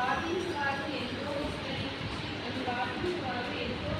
వాటిని వారు ఎంతో వాటిని వారు ఎంతో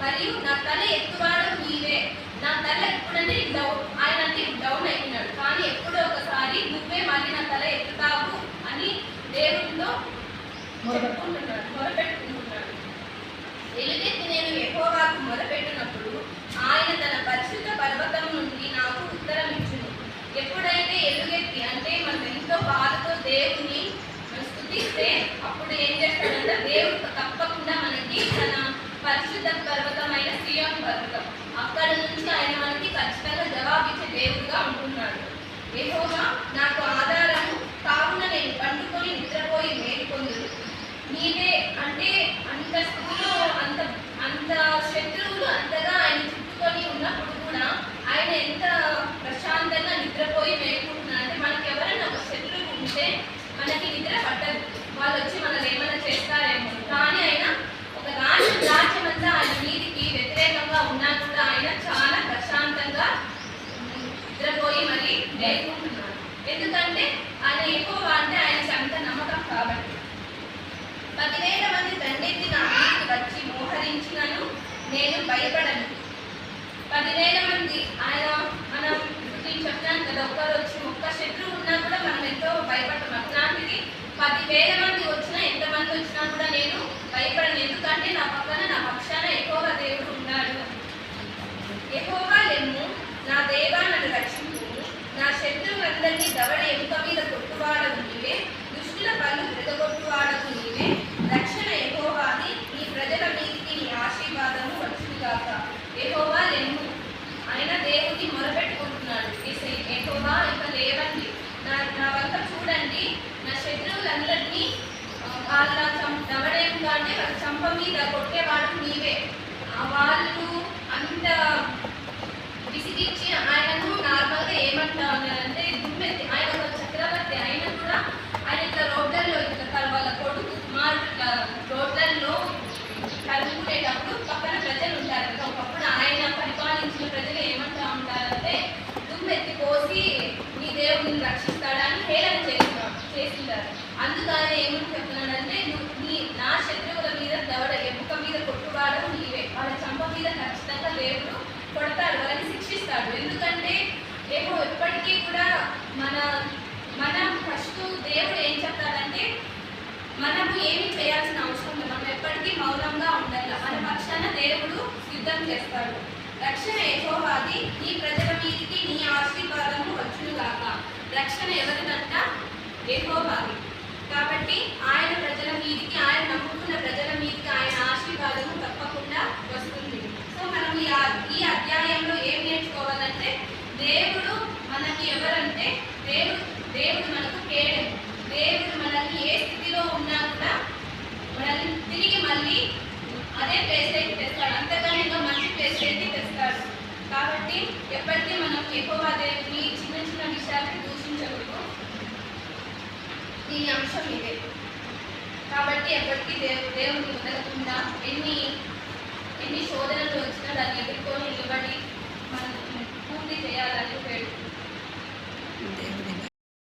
మరియు నా తల ఎత్తువాడు నీవే. నా తల ఎప్పుడంటే డౌన్ ఆయన అంటే డౌన్ అయిపోయినాడు. కానీ ఎప్పుడో ఒకసారి నువ్వే మళ్ళీ నా తల ఎత్తుతావు అని దేవుడితో చెప్పుకుంటున్నాడు మొరపెట్టుకుంటున్నాడు. ఎలుగెత్తి నేను ఎక్కువగాకు మొరపెట్టినప్పుడు ఆయన తన పరిశుద్ధ పర్వతం నుండి నాకు ఉత్తరం ఇచ్చింది ఎప్పుడైతే ఎలుగెత్తి అంటే మనం ఎంతో బాధతో దేవుని పరిశుద్ధ పర్వతమైన సియోన్ పర్వతం. అక్కడ నుంచి ఆయన మనకి ఖచ్చితంగా జవాబిచ్చే దేవుడుగా ఉంటున్నాడు. ఏహోగా నాకు పదివేల మంది. ఆయన మనం నేను చెప్తాను కదా ఒక్కరు వచ్చి ఒక్క శత్రువు ఉన్నా కూడా మనం ఎంతో భయపడతాం. అట్లాంటిది పదివేల మంది వాళ్ళందరినీ వాళ్ళ దవడేం కానీ వాళ్ళ చంప మీద కొట్టేవాడు నీవే. వాళ్ళు అంత విసిగించి ఆయన చూసి నీ దేవుడు నిన్ను రక్షిస్తాడా అని హేళన చేస్తున్నా చేస్తున్నారు. అందుకని ఏమని చెప్తున్నాడంటే నువ్వు నీ నా శత్రువుల మీద దవడ ఎముక మీద కొట్టువాడు నీవే. వాళ్ళ చంప మీద ఖచ్చితంగా దేవుడు కొడతాడు వాళ్ళని శిక్షిస్తాడు. ఎందుకంటే దేవుడు ఎప్పటికీ కూడా మన మనం ఫస్ట్ దేవుడు ఏం చెప్తాడంటే మనము ఏమి చేయాల్సిన అవసరం లేదు. మనం ఎప్పటికీ మౌనంగా ఉండాలి. మన పక్షాన దేవుడు యుద్ధం చేస్తాడు. రక్షణ యహోవాది నీ ప్రజల మీదికి నీ ఆశీర్వాదము వచ్చునుగాక. రక్షణ ఎవరిదంట? యహోవాది. కాబట్టి ఆయన ప్రజల మీదికి ఆయన నమ్ముకున్న ప్రజల మీదికి ఆయన ఆశీర్వాదము తప్పకుండా వస్తుంది. సో మనం ఈ ఈ అధ్యాయంలో ఏం నేర్చుకోవాలంటే దేవుడు మనకి ఎవరంటే దేవుడు దేవుడు మనకు కేడు. దేవుడు మనల్ని ఏ స్థితిలో ఉన్నా కూడా మనల్ని తిరిగి మళ్ళీ అదే ప్లేస్ కాబట్టి ఎప్పటికీ మనం ఎక్కువ దేవుని చిన్న చిన్న విషయాలను దూషించకూడదు. దీని అంశం ఇదే. కాబట్టి ఎప్పటికీ దేవు దేవుని వదలకుండా ఎన్ని ఎన్ని శోధనలు వచ్చినా దాన్ని ఎదుర్కొని నిలబడి మనం పూర్తి చేయాలని వేడుకుంటున్నాను